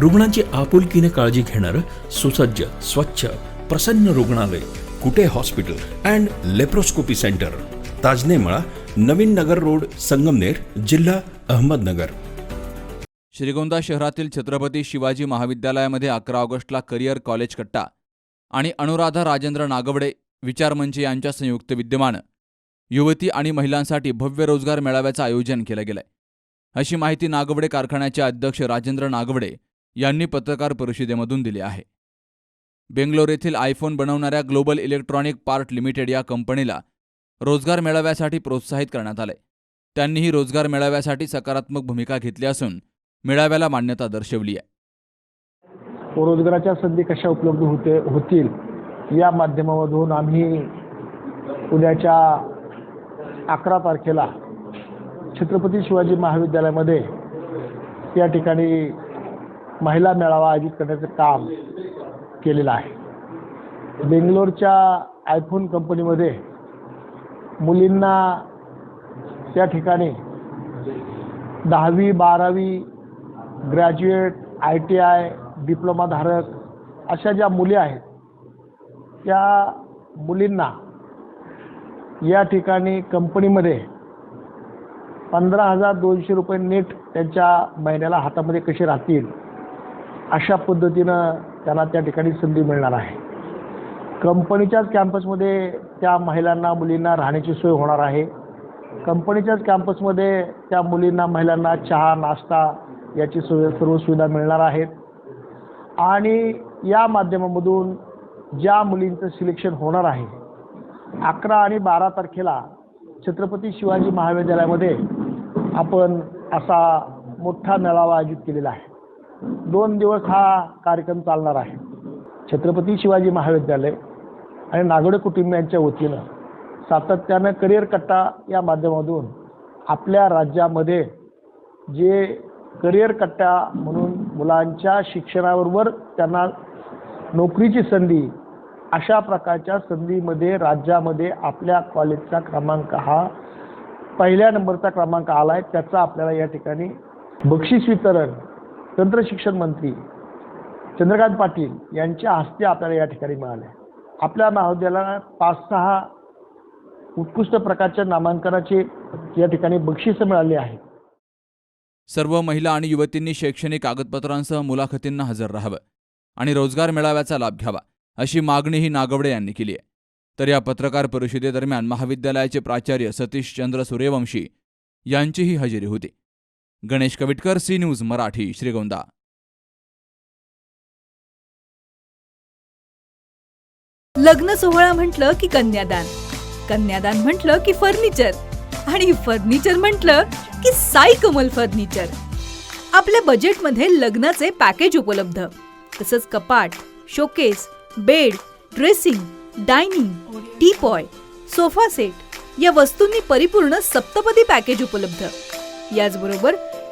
रुग्णांची आपुलकीने काळजी घेणारं सुसज्ज स्वच्छ प्रसन्न रुग्णालय Kute hospital and laparoscopy centre Tajnemala Navin Nagar road Sangamner जिल्हा अहमदनगर. श्रीगोंदा शहरातील छत्रपती शिवाजी महाविद्यालयामध्ये अकरा ऑगस्टला करिअर कॉलेज कट्टा आणि अनुराधा राजेंद्र नागवडे विचारमंच यांच्या संयुक्त विद्यमानं युवती आणि महिलांसाठी भव्य रोजगार मेळाव्याचं आयोजन केलं गेलंय. अशी माहिती नागवडे कारखान्याचे अध्यक्ष राजेंद्र नागवडे यांनी पत्रकार परिषदेमधून दिले आहे. बेंगलोर येथील आयफोन बनवणाऱ्या ग्लोबल इलेक्ट्रॉनिक पार्ट लिमिटेड या कंपनीला रोजगार मेळाव्यासाठी प्रोत्साहित करण्यात आले. त्यांनीही रोजगार मेळाव्यासाठी सकारात्मक भूमिका घेतली असून मेळाव्याला मान्यता दर्शवली आहे. रोजगाराच्या संधी कशा उपलब्ध होते होतील या माध्यमामधून आम्ही उद्याच्या अकरा तारखेला छत्रपती शिवाजी महाविद्यालयामध्ये या ठिकाणी महिला मेळावा आयोजित करण्याचं काम केलेलं आहे. बेंगलोरच्या आयफोन कंपनीमध्ये मुलींना त्या ठिकाणी दहावी बारावी ग्रॅज्युएट आय टी आय डिप्लोमाधारक अशा ज्या मुली आहेत त्या मुलींना या ठिकाणी कंपनीमध्ये पंधरा हजार दोनशे रुपये नेट त्यांच्या महिन्याला हातामध्ये कसे राहतील अशा पद्धतीनं त्यांना त्या ठिकाणी संधी मिळणार आहे. कंपनीच्याच कॅम्पसमध्ये त्या महिलांना मुलींना राहण्याची सोय होणार आहे. कंपनीच्याच कॅम्पसमध्ये त्या मुलींना महिलांना चहा नाश्ता याची सोय सर्व सुविधा मिळणार आहेत. आणि या माध्यमामधून ज्या मुलींचं सिलेक्शन होणार आहे अकरा आणि बारा तारखेला छत्रपती शिवाजी महाविद्यालयामध्ये आपण असा मोठा मेळावा आयोजित केलेला आहे. दोन दिवस हा कार्यक्रम चालणार आहे. छत्रपती शिवाजी महाविद्यालय आणि नागोडे कुटुंबियांच्या वतीनं सातत्यानं करिअर कट्टा या माध्यमातून आपल्या राज्यामध्ये जे करिअर कट्टा म्हणून मुलांच्या शिक्षणाबरोबर त्यांना नोकरीची संधी अशा प्रकारच्या संधीमध्ये राज्यामध्ये आपल्या कॉलेजचा क्रमांक हा पहिल्या नंबरचा क्रमांक आला आहे त्याचा आपल्याला या ठिकाणी बक्षीस वितरण तंत्रशिक्षण मंत्री चंद्रकांत पाटील यांच्या हस्ते आपल्याला या ठिकाणी मिळाले. आपल्या महाविद्यालयाला पाच सहा उत्कृष्ट प्रकारच्या नामांकनाचे या ठिकाणी बक्षिसं मिळाली आहेत. सर्व महिला आणि युवतींनी शैक्षणिक कागदपत्रांसह मुलाखतींना हजर राहावं आणि रोजगार मेळाव्याचा लाभ घ्यावा अशी मागणीही नागवडे यांनी केली आहे. तर या पत्रकार परिषदेदरम्यान महाविद्यालयाचे प्राचार्य सतीश चंद्र सूर्यवंशी यांचीही हजेरी होती. Ganesh Kavitkar C news Marathi Shrigonda. लग्न सोहळा म्हटलं की कन्यादान. कन्यादान म्हटलं की फर्निचर. आणि फर्निचर म्हटलं की साई कमल फर्निचर. आपल्या बजेटमध्ये लग्नाचे पॅकेज उपलब्ध. तसंच कपाट showcase bed dressing dining teapoy sofa set या वस्तूंनी परिपूर्ण सप्तपदी पॅकेज उपलब्ध. याचबरोबर